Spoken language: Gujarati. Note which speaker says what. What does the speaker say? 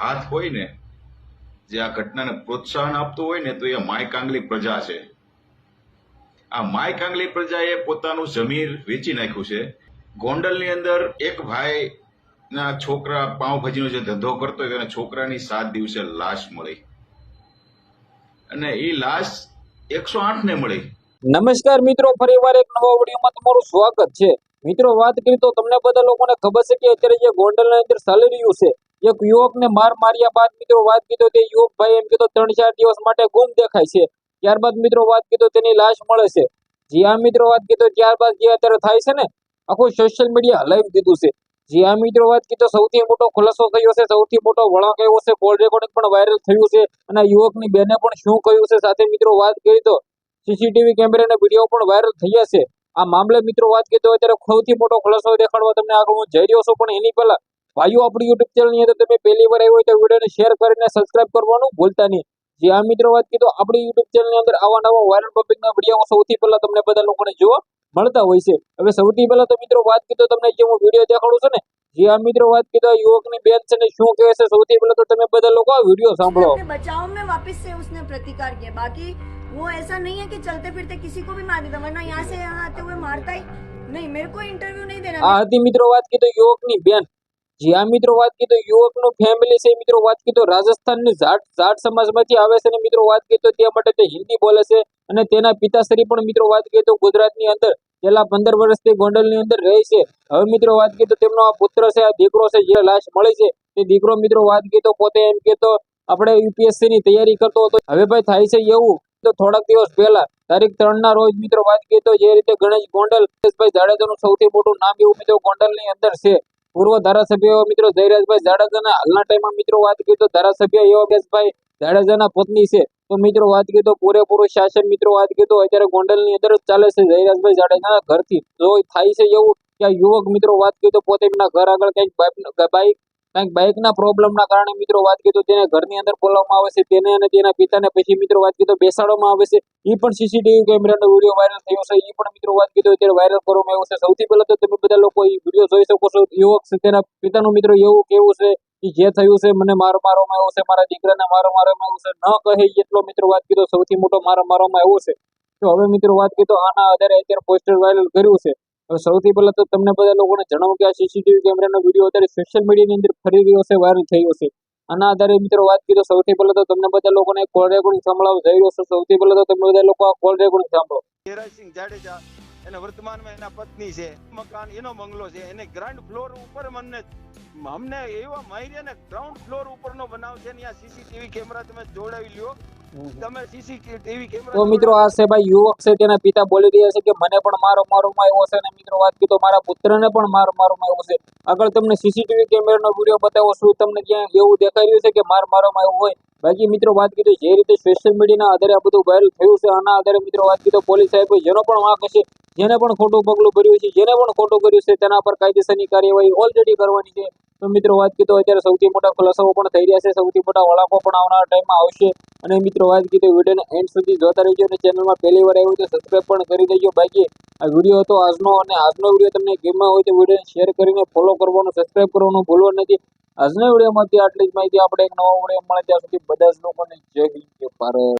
Speaker 1: હાથ હોય ને જે આ ઘટનાને પ્રોત્સાહન આપતું હોય ને તો એ માય કાંગલી પ્રજા છે. આ માય કાંગલી પ્રજાએ પોતાનું જમીર વેચી નાખ્યું છે. ગોંડલની અંદર એક ભાઈ ના છોકરા પાઉંભાજીનો જે ધંધો કરતો હોય તેના છોકરાની સાત દિવસે લાશ મળી. અને એ લાશ એકસો આઠ ને મળી.
Speaker 2: નમસ્કાર મિત્રો ફરીવાર એક નવા વિડીયોમાં તમારું સ્વાગત છે. મિત્રો, વાત કરી તો તમને બધા લોકોને ખબર છે કે અત્યારે જે ગોંડલની અંદર ચાલી છે એક યુવકને માર માર્યા બાદ મિત્રો વાત કીધો તે યુવક ભાઈ એમ કીધો, ત્રણ ચાર દિવસ માટે ગુમ દેખાય છે. ત્યારબાદ મિત્રો વાત કીધો, તેની લાશ મળે છે. જી આ મિત્રો, વાત કીધો, ત્યારબાદ જે અત્યારે થાય છે ને, આખું સોશિયલ મીડિયા હલાવી દીધું છે. જી આ મિત્રો, વાત કીધો, સૌથી મોટો ખુલાસો થયો છે? સૌથી મોટો વળાંક આવ્યો છે? કોલ રેકોર્ડિંગ પણ વાયરલ થયું છે અને યુવકની બેને પણ શું કહ્યું છે? સાથે મિત્રો વાત કરી તો સીસીટીવી કેમેરાના વીડિયો પણ વાયરલ થયા છે. આ મામલે મિત્રો વાત કીધો, અત્યારે સૌથી મોટો ખુલાસો દેખાડવા તમને આગળ હું જઈ રહ્યો છું, પણ એની પહેલા ભાઈઓ આપણી યુટ્યુબ ચેનલની અંદર તમે પહેલી વાર આવ્યો હોય તો વિડીયોને શેર કરીને સબસ્ક્રાઇબ કરવાનું ભૂલતા નહીં જે આ મિત્રો વાત કરી તો આપણી યુટ્યુબ ચેનલની અંદર આવા નવા વાયરલ ટોપિકના વિડીયો સૌથી પહેલા તમને બધા લોકોને જોવા મળતા હોય છે હવે સૌથી પહેલા તો મિત્રો વાત કરી તો તમને જે હું વિડીયો દેખાડું છું ને જે આ મિત્રો વાત કરી તો યુવકની બેન છે ને શું કહે છે સૌથી પહેલા તો તમે બધા લોકો આ વિડીયો સાંભળો
Speaker 3: अपने बचाव में वापस से उसने प्रतिकार किया बाकी वो ऐसा नहीं है कि चलते फिरते किसी को भी मार देता वरना यहाँ से यहाँ आते हुए मारता ही नहीं मेरे को इंटरव्यू नहीं देना
Speaker 2: આ હતી મિત્રો વાત કરી તો યુવકની બેન જે આ મિત્રો, વાત કીધું યુવકનું ફેમિલી છે. મિત્રો, વાત તો રાજસ્થાનની જાટ જાટ સમાજમાંથી આવે છે અને મિત્રો, વાત કરી તો માટે તે હિન્દી બોલે છે અને તેના પિતાશ્રી પણ મિત્રો, વાત તો ગુજરાતની અંદર છેલ્લા પંદર વર્ષથી ગોંડલની અંદર રહે છે. હવે મિત્રો, વાત તો તેમનો આ પુત્ર છે, આ દીકરો છે, જે લાશ મળી છે. તે દીકરો મિત્રો, વાત તો પોતે એમ કે તો આપણે યુપીએસસી ની તૈયારી કરતો હતો. હવે ભાઈ થાય છે એવું. તો થોડાક દિવસ પહેલા, તારીખ ત્રણ ના રોજ મિત્રો, વાત તો જે રીતે ગણેશ ગોંડલ ભાઈ જાડેજાનું સૌથી મોટું નામ એવું મિત્રો ગોંડલની અંદર છે. પૂર્વ ધારાસભ્ય એવા મિત્રો જયરાજભાઈ જાડેજાના હાલના ટાઈમમાં મિત્રો વાત કરીએ તો ધારાસભ્ય યોગેશભાઈ જાડેજાના પત્ની છે. તો મિત્રો વાત કરીએ તો પૂરેપૂરું શાસન મિત્રો વાત કરીએ તો અત્યારે ગોંડલની અંદર ચાલે છે જયરાજભાઈ જાડેજાના ઘરથી. જો થાય છે એવું કે યુવક મિત્રો વાત કરીએ તો પોતે એમના ઘર આગળ કંઈક બાઇક કંઈક બાઇકના પ્રોબ્લેમના કારણે મિત્રો વાત કીધું તેને ઘરની અંદર બોલાવવામાં આવે છે, તેને અને તેના પિતાને પછી મિત્રો વાત કીધું બેસાડવામાં આવે છે. એ પણ સીસીટીવી કેમેરાનો વીડિયો વાયરલ થયો છે એ પણ મિત્રો વાત કીધું અત્યારે વાયરલ કરવામાં આવ્યો છે. સૌથી પહેલા તો તમે બધા લોકો એ વીડિયો જોઈ શકો છો. યુવક તેના પિતાનું મિત્રો એવું કેવું છે કે જે થયું છે, મને મારો મારવામાં આવ્યો છે, મારા દીકરાને મારો મારવામાં આવ્યો છે. ન કહે એટલો મિત્રો વાત કીધો, સૌથી મોટો મારો મારવામાં આવ્યો છે. તો હવે મિત્રો વાત કીધો, આના આધારે અત્યારે પોસ્ટર વાયરલ કર્યું છે. હવે સૌથી પહેલા તો તમને બધા લોકોને જણાવું કે આ સીસીટીવી કેમેરાનો વીડિયો અત્યારે સોશિયલ મીડિયાની અંદર ફરી રહ્યો છે વાયરલ થયો છે. આના આધારે મિત્રો વાત કરીએ તો સૌથી પહેલા તો તમને બધા લોકોને કોલ રેકોર્ડિંગ સાંભળવા જઈ રહ્યો છે. સૌથી પહેલા તો તમે બધા લોકો આ કોલ રેકોર્ડિંગ સાંભળો.
Speaker 4: જયરાજસિંહ જાડેજા, એને વર્તમાનમાં એના પત્ની છે, મકાન એનો બંગલો છે, એને ગ્રાઉન્ડ ફ્લોર ઉપર મને અમને એવા માહિતી ને ગ્રાઉન્ડ ફ્લોર ઉપરનો બનાવ છે ને ત્યાં સીસીટીવી કેમેરા તમે જોડાવી લ્યો. તમે સીસીટીવી કેમેરા
Speaker 2: તો મિત્રો આ છે ભાઈ યુવક છે તેના પિતા બોલી રહ્યા છે કે મને પણ મારો મારોમાં આવ્યો છે અને મિત્રો વાત કીધો મારા પુત્રને પણ મારો મારોમાં આવ્યો છે. આગળ તમને સીસીટીવી કેમેરાનો વીડિયો બતાવો શું તમને ત્યાં એવું દેખાઈ રહ્યું છે કે માર મારોમાં આવ્યો હોય. બાકી મિત્રો વાત કીધું જે રીતે સોશિયલ મીડિયાના આધારે આ બધું વાયરલ થયું છે આના આધારે મિત્રો વાત કીધો પોલીસ સાહેબ જેનો પણ વાંક હશે જેને પણ ખોટું પગલું ભર્યું છે જેને પણ ખોટું કર્યું છે તેના પર કાયદેસરની કાર્યવાહી ઓલરેડી કરવાની છે. તો મિત્રો વાત કીધું અત્યારે સૌથી મોટા ખુલાસાઓ પણ થઈ રહ્યા છે. સૌથી મોટા વળાંકો પણ આવનારા ટાઈમમાં આવશે. અને મિત્રો વાત કીધું વિડીયોને એન્ડ સુધી જોતા રહેજો અને ચેનલમાં પહેલી વાર આવ્યું તો સબસ્ક્રાઈબ પણ કરી દેજો. બાકી આ વીડિયો હતો આજનો અને આજનો વીડિયો તમને ગેમમાં હોય તો વિડીયોને શેર કરીને ફોલો કરવાનું સબસ્ક્રાઈબ કરવાનું ભૂલવા નથી. આજના વિડીયોમાંથી આટલી જ માહિતી. આપણે એક નવા વીડિયો મળે ત્યાં સુધી બધા જ લોકોને જય ભારત.